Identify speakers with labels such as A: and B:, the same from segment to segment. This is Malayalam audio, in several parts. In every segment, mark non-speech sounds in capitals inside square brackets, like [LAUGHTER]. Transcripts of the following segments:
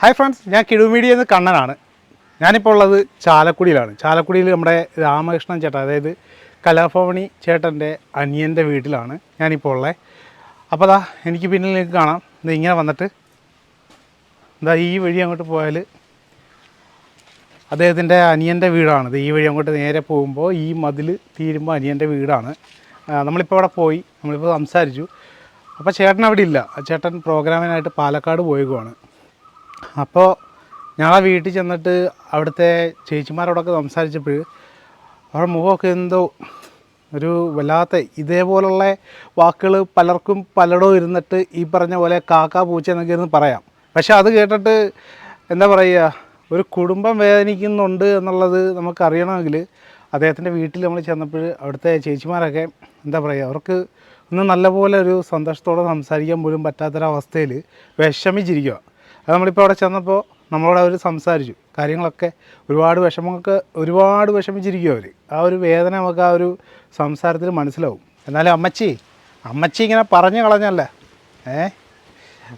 A: ഹായ് ഫ്രണ്ട്സ് ഞാൻ കിഴുമീഡിയ എന്ന് കണ്ണനാണ്. ഞാനിപ്പോൾ ഉള്ളത് ചാലക്കുടിയിലാണ്. ചാലക്കുടിയിൽ നമ്മുടെ രാമകൃഷ്ണൻ ചേട്ടൻ അതായത് കലാഭവണി ചേട്ടന്റെ അനിയന്റെ വീട്ടിലാണ് ഞാനിപ്പോൾ ഉള്ളത് അപ്പോൾ അതാ എനിക്ക് പിന്നിലേക്ക് കാണാം. ഇത് ഇങ്ങനെ വന്നിട്ട് എന്താ ഈ വഴി അങ്ങോട്ട് പോയാൽ അദ്ദേഹത്തിന്റെ അനിയന്റെ വീടാണ്. ഇത് ഈ വഴി അങ്ങോട്ട് നേരെ പോകുമ്പോൾ ഈ മതിൽ തീരുമ്പോൾ അനിയന്റെ വീടാണ്. നമ്മളിപ്പോൾ അവിടെ പോയി നമ്മളിപ്പോൾ സംസാരിച്ചു. അപ്പോൾ ചേട്ടൻ അവിടെ ഇല്ല ചേട്ടൻ പ്രോഗ്രാമിനായിട്ട് പാലക്കാട് പോയേക്കുവാണ്. അപ്പോൾ ഞങ്ങളെ വീട്ടിൽ ചെന്നിട്ട് അവിടുത്തെ ചേച്ചിമാരോടൊക്കെ സംസാരിച്ചപ്പോൾ അവരുടെ മുഖമൊക്കെ എന്തോ ഒരു വല്ലാത്ത ഇതേപോലുള്ള വാക്കുകൾ പലർക്കും പലയിടവും ഇരുന്നിട്ട് ഈ പറഞ്ഞ പോലെ കാക്ക പൂച്ച എന്നൊക്കെ ഇരുന്ന് പറയാം. പക്ഷെ അത് കേട്ടിട്ട് എന്താ പറയുക ഒരു കുടുംബം വേദനിക്കുന്നുണ്ട് എന്നുള്ളത് നമുക്കറിയണമെങ്കിൽ അദ്ദേഹത്തിന്റെ വീട്ടിൽ നമ്മൾ ചെന്നപ്പോൾ അവിടുത്തെ ചേച്ചിമാരൊക്കെ എന്താ പറയുക അവർക്ക് ഒന്ന് നല്ലപോലെ ഒരു സന്തോഷത്തോടെ സംസാരിക്കാൻ പോലും പറ്റാത്തൊരവസ്ഥയിൽ വിഷമിച്ചിരിക്കുക അത് നമ്മളിപ്പോൾ അവിടെ ചെന്നപ്പോൾ നമ്മളോട് അവർ സംസാരിച്ചു. കാര്യങ്ങളൊക്കെ ഒരുപാട് വിഷമങ്ങൾക്ക് ഒരുപാട് വിഷമിച്ചിരിക്കും അവർ ആ ഒരു വേദന നമുക്ക് ആ ഒരു സംസാരത്തിൽ മനസ്സിലാവും. എന്നാലും അമ്മച്ചി അമ്മച്ചി ഇങ്ങനെ പറഞ്ഞു കളഞ്ഞല്ലേ? ഏ?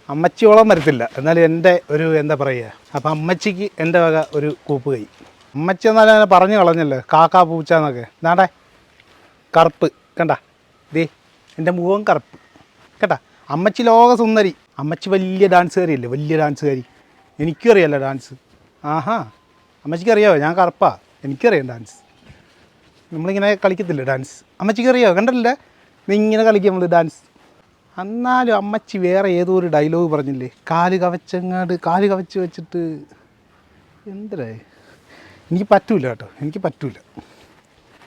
A: അമ്മച്ചിയോളം വരത്തില്ല. എന്നാലും എന്റെ ഒരു എന്താ പറയുക അപ്പം അമ്മച്ചിക്ക് എന്റെ വക ഒരു കൂപ്പ് കൈ. അമ്മച്ചി എന്നാലും അങ്ങനെ പറഞ്ഞു കളഞ്ഞല്ലേ? കാക്ക പൂച്ച എന്നൊക്കെ നാടേ കറുപ്പ്. കണ്ട? ദേ എന്റെ മുഖം കറുപ്പ്. കേട്ടാ? അമ്മച്ചി ലോക സുന്ദരി. അമ്മച്ചി വലിയ ഡാൻസുകാരിയല്ലേ? വലിയ ഡാൻസുകാരി. എനിക്കും അറിയാമല്ല ഡാൻസ്. ആഹാ. അമ്മച്ചിക്ക് അറിയാമോ ഞാൻ കറുപ്പാ. എനിക്കറിയാം ഡാൻസ്. നമ്മളിങ്ങനെ കളിക്കത്തില്ലേ ഡാൻസ്? അമ്മച്ചിക്ക് അറിയാമോ കണ്ടല്ലേ നീ ഇങ്ങനെ കളിക്കും നമ്മൾ ഡാൻസ്. എന്നാലും അമ്മച്ചി വേറെ ഏതോ ഒരു ഡയലോഗ് പറഞ്ഞില്ലേ? കാൽ കവച്ചങ്ങാട് കാൽ കവച്ച് വെച്ചിട്ട്. എന്തരേ എനിക്ക് പറ്റൂല കേട്ടോ. എനിക്ക് പറ്റൂല.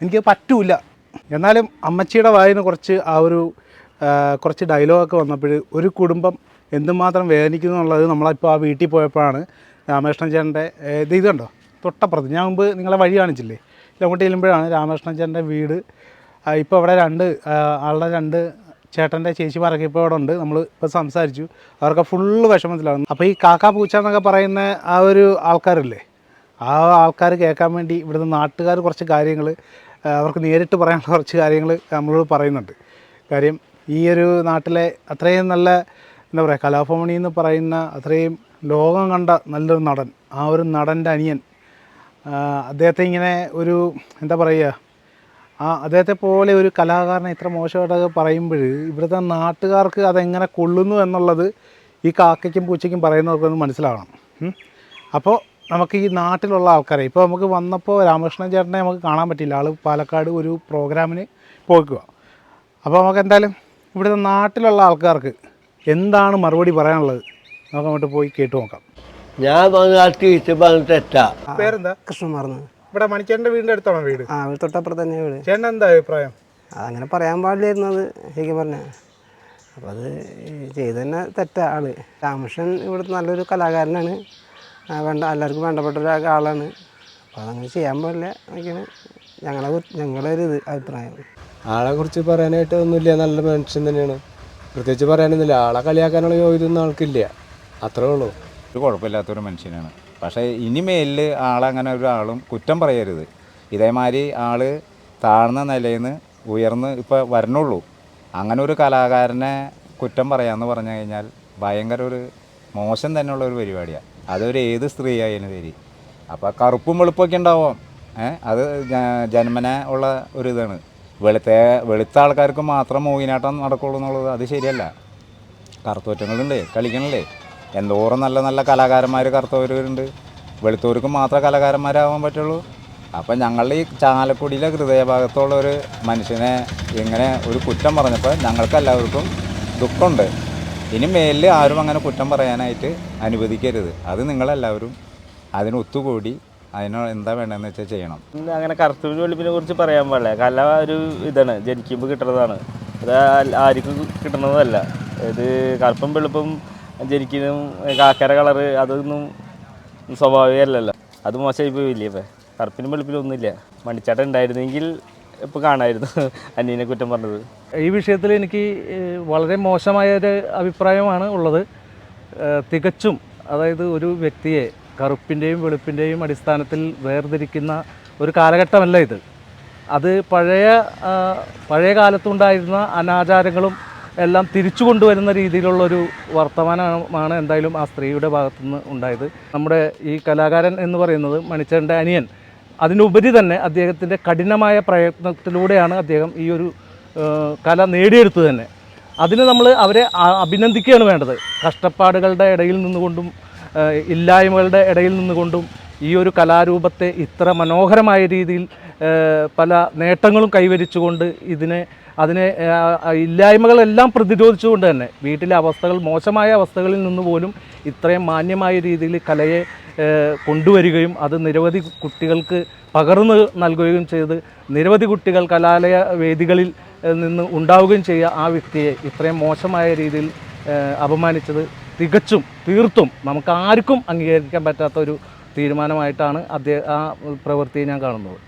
A: എനിക്ക് പറ്റൂല. എന്നാലും അമ്മച്ചിയുടെ വായന കുറച്ച് ആ ഒരു കുറച്ച് ഡയലോഗൊക്കെ വന്നപ്പോൾ ഒരു കുടുംബം എന്തുമാത്രം വേദനിക്കുന്നു എന്നുള്ളത് നമ്മളിപ്പോൾ ആ വീട്ടിൽ പോയപ്പോഴാണ് രാമകൃഷ്ണൻ ചേട്ടന്റെ ഇത് ഇതുണ്ടോ? തൊട്ടപ്പുറത്ത്. ഞാൻ മുമ്പ് നിങ്ങളെ വഴി കാണിച്ചില്ലേ? ഇതങ്ങോട്ട് ചെല്ലുമ്പോഴാണ് രാമകൃഷ്ണൻ ചേട്ടന്റെ വീട്. ഇപ്പോൾ അവിടെ രണ്ട് ആളുടെ രണ്ട് ചേട്ടന്റെ ചേച്ചിമാരൊക്കെ ഇപ്പോൾ അവിടെ ഉണ്ട്. നമ്മൾ ഇപ്പോൾ സംസാരിച്ചു. അവർക്ക് ഫുള്ള് വിഷമത്തിലാണ് അപ്പോൾ ഈ കാക്ക പൂച്ച എന്നൊക്കെ പറയുന്ന ആ ഒരു ആൾക്കാരില്ലേ? ആ ആൾക്കാർ കേൾക്കാൻ വേണ്ടി ഇവിടുന്ന് നാട്ടുകാർ കുറച്ച് കാര്യങ്ങൾ അവർക്ക് നേരിട്ട് പറയാനുള്ള കുറച്ച് കാര്യങ്ങൾ നമ്മളോട് പറയുന്നുണ്ട്. കാര്യം ഈ ഒരു നാട്ടിലെ അത്രയും നല്ല എന്താ പറയുക കലാഭവണി എന്ന് പറയുന്ന അത്രയും ലോകം കണ്ട നല്ലൊരു നടൻ ആ ഒരു നടന്റെ അനിയൻ അദ്ദേഹത്തെ ഇങ്ങനെ ഒരു എന്താ പറയുക ആ അദ്ദേഹത്തെ പോലെ ഒരു കലാകാരനെ ഇത്ര മോശമായിട്ടൊക്കെ പറയുമ്പോൾ ഇവിടുത്തെ നാട്ടുകാർക്ക് അതെങ്ങനെ കൊള്ളുന്നു എന്നുള്ളത് ഈ കാക്കയ്ക്കും പൂച്ചയ്ക്കും പറയുന്നവർക്കൊന്ന് മനസ്സിലാവണം. അപ്പോൾ നമുക്ക് ഈ നാട്ടിലുള്ള ആൾക്കാരെ ഇപ്പോൾ നമുക്ക് വന്നപ്പോൾ രാമകൃഷ്ണൻ ചേട്ടനെ നമുക്ക് കാണാൻ പറ്റില്ല. ആൾ പാലക്കാട് ഒരു പ്രോഗ്രാമിന് പോയിക്കുക. അപ്പോൾ നമുക്ക് എന്തായാലും ഇവിടുത്തെ നാട്ടിലുള്ള ആൾക്കാർക്ക് എന്താണ് മറുപടി പറയാനുള്ളത്? നമുക്ക് അങ്ങോട്ട് പോയി കേട്ട് നോക്കാം.
B: ഞാൻ തെറ്റാ.
A: പേരെന്താ?
C: കൃഷ്ണമാർന്ന്
A: ഇവിടെ മണിച്ചേട്ടന്റെ വീടിന്റെ അടുത്താണോ വീട്?
C: ആ വീട് തൊട്ടപ്പുറത്ത് തന്നെ വീട്.
A: ചേട്ടൻ എന്താ അഭിപ്രായം?
C: അതങ്ങനെ പറയാൻ പാടില്ലായിരുന്നത് ശരിക്കും പറഞ്ഞ. അപ്പം അത് ചെയ്ത് തന്നെ തെറ്റാ ആൾ. രാമകൃഷ്ണൻ ഇവിടുത്തെ നല്ലൊരു കലാകാരനാണ്. ആ, വേണ്ട എല്ലാവർക്കും വേണ്ടപ്പെട്ട ഒരു ആളാണ്. അപ്പോൾ അതങ്ങനെ ചെയ്യാൻ പാടില്ല എന്നൊക്കെയാണ് ഞങ്ങളെ കുറി- ഞങ്ങളുടെ ഒരു ഇത് അഭിപ്രായം.
D: ആളെ കുറിച്ച് പറയാനായിട്ട് ഒന്നുമില്ല. നല്ല മനുഷ്യൻ തന്നെയാണ്. പ്രത്യേകിച്ച് പറയാനൊന്നുമില്ല. ആളെ കളിയാക്കാനുള്ള യോഗ്യതൊന്നും ആൾക്കില്ല. അത്രേ ഉള്ളൂ.
E: ഒരു കുഴപ്പമില്ലാത്തൊരു മനുഷ്യനാണ്. പക്ഷേ ഇനി മേലിൽ ആളങ്ങനെ ഒരാളും കുറ്റം പറയരുത്. ഇതേമാതിരി ആൾ താഴ്ന്ന നിലയിൽ നിന്ന് ഉയർന്ന് ഇപ്പോൾ വരണുള്ളൂ. അങ്ങനെ ഒരു കലാകാരനെ കുറ്റം പറയാമെന്ന് പറഞ്ഞു കഴിഞ്ഞാൽ ഭയങ്കര ഒരു മോശം തന്നെയുള്ള ഒരു പരിപാടിയാണ് അതൊരു ഏത് സ്ത്രീ ആയാലും ശരി. അപ്പോൾ കറുപ്പും വെളുപ്പൊക്കെ ഉണ്ടാവാം. അത് ജന്മന ഉള്ള ഒരു ഇതാണ്. വെളുത്ത വെളുത്ത ആൾക്കാർക്ക് മാത്രം മോഹിനാട്ടം നടക്കുള്ളൂ എന്നുള്ളത് അത് ശരിയല്ല. കറുത്തോറ്റങ്ങളുണ്ട് കളിക്കണല്ലേ എന്തോരം നല്ല നല്ല കലാകാരന്മാർ കറുത്തവരുണ്ട്. വെളുത്തവർക്ക് മാത്രം കലാകാരന്മാരാവാൻ പറ്റുള്ളൂ. അപ്പം ഞങ്ങളുടെ ഈ ചാലക്കുടിയിലെ ഹൃദയഭാഗത്തുള്ള ഒരു മനുഷ്യനെ ഇങ്ങനെ ഒരു കുറ്റം പറഞ്ഞപ്പോൾ ഞങ്ങൾക്ക് എല്ലാവർക്കും ദുഃഖമുണ്ട്. ഇനി മേലിൽ ആരും അങ്ങനെ കുറ്റം പറയാനായിട്ട് അനുവദിക്കരുത്. അത് നിങ്ങളെല്ലാവരും അതിന് ഒത്തുകൂടി അതിന് എന്താ വേണ്ടതെന്ന് വെച്ചാൽ ചെയ്യണം.
F: അങ്ങനെ കറുപ്പിന് വെളുപ്പിനെ കുറിച്ച് പറയാൻ പാടില്ല. കല ഒരു ഇതാണ് ജനിക്കുമ്പോൾ കിട്ടുന്നതാണ്. അത് ആർക്കും കിട്ടുന്നതല്ല. ഇത് കറുപ്പും വെളുപ്പും ജനിക്കുന്നതും കാക്കര കളറ് അതൊന്നും സ്വാഭാവികമല്ലല്ലോ അത് മോശമായി പോയില്ലേ ഇപ്പം. കറുപ്പിനും വെളുപ്പിനും ഒന്നുമില്ല. മണിച്ചാട്ടം ഉണ്ടായിരുന്നെങ്കിൽ ഇപ്പോൾ കാണായിരുന്നു [LAUGHS] അന്യനെ കുറ്റം പറഞ്ഞത്.
G: ഈ വിഷയത്തിൽ എനിക്ക് വളരെ മോശമായ ഒരു അഭിപ്രായമാണ് ഉള്ളത്. തികച്ചും അതായത് ഒരു വ്യക്തിയെ കറുപ്പിന്റെയും വെളുപ്പിന്റെയും അടിസ്ഥാനത്തിൽ വേർതിരിക്കുന്ന ഒരു കാലഘട്ടമല്ല ഇത്. അത് പഴയ പഴയ കാലത്തുണ്ടായിരുന്ന അനാചാരങ്ങളും എല്ലാം തിരിച്ചു കൊണ്ടുവരുന്ന രീതിയിലുള്ളൊരു വർത്തമാനമാണ് എന്തായാലും ആ സ്ത്രീയുടെ ഭാഗത്തുനിന്ന് ഉണ്ടായത്. നമ്മുടെ ഈ കലാകാരൻ എന്ന് പറയുന്നത് മണിച്ചേട്ടന്റെ അനിയൻ. അതിനുപരി തന്നെ അദ്ദേഹത്തിന്റെ കഠിനമായ പ്രയത്നത്തിലൂടെയാണ് അദ്ദേഹം ഈ ഒരു കല നേടിയെടുത്തത് തന്നെ. അതിന് നമ്മൾ അവരെ അഭിനന്ദിക്കുകയാണ് വേണ്ടത്. കഷ്ടപ്പാടുകളുടെ ഇടയിൽ നിന്നുകൊണ്ടും ഇല്ലായ്മകളുടെ ഇടയിൽ നിന്നുകൊണ്ടും ഈ ഒരു കലാരൂപത്തെ ഇത്ര മനോഹരമായ രീതിയിൽ പല നേട്ടങ്ങളും കൈവരിച്ചുകൊണ്ട് ഇതിനെ അതിനെ ഇല്ലായ്മകളെല്ലാം പ്രതിരോധിച്ചുകൊണ്ട് തന്നെ വീട്ടിലെ അവസ്ഥകൾ മോശമായ അവസ്ഥകളിൽ നിന്ന് പോലും ഇത്രയും മാന്യമായ രീതിയിൽ കലയെ കൊണ്ടുവരികയും അത് നിരവധി കുട്ടികൾക്ക് പകർന്നു നൽകുകയും ചെയ്ത് നിരവധി കുട്ടികൾ കലാലയ വേദികളിൽ നിന്ന് ഉണ്ടാവുകയും ചെയ്യുക ആ വ്യക്തിയെ ഇത്രയും മോശമായ രീതിയിൽ അപമാനിച്ചത് തികച്ചും തീർത്തും നമുക്ക് ആർക്കും അംഗീകരിക്കാൻ പറ്റാത്ത ഒരു തീരുമാനമായിട്ടാണ് അദ്ദേഹം ആ പ്രവൃത്തിയെ ഞാൻ കാണുന്നത്.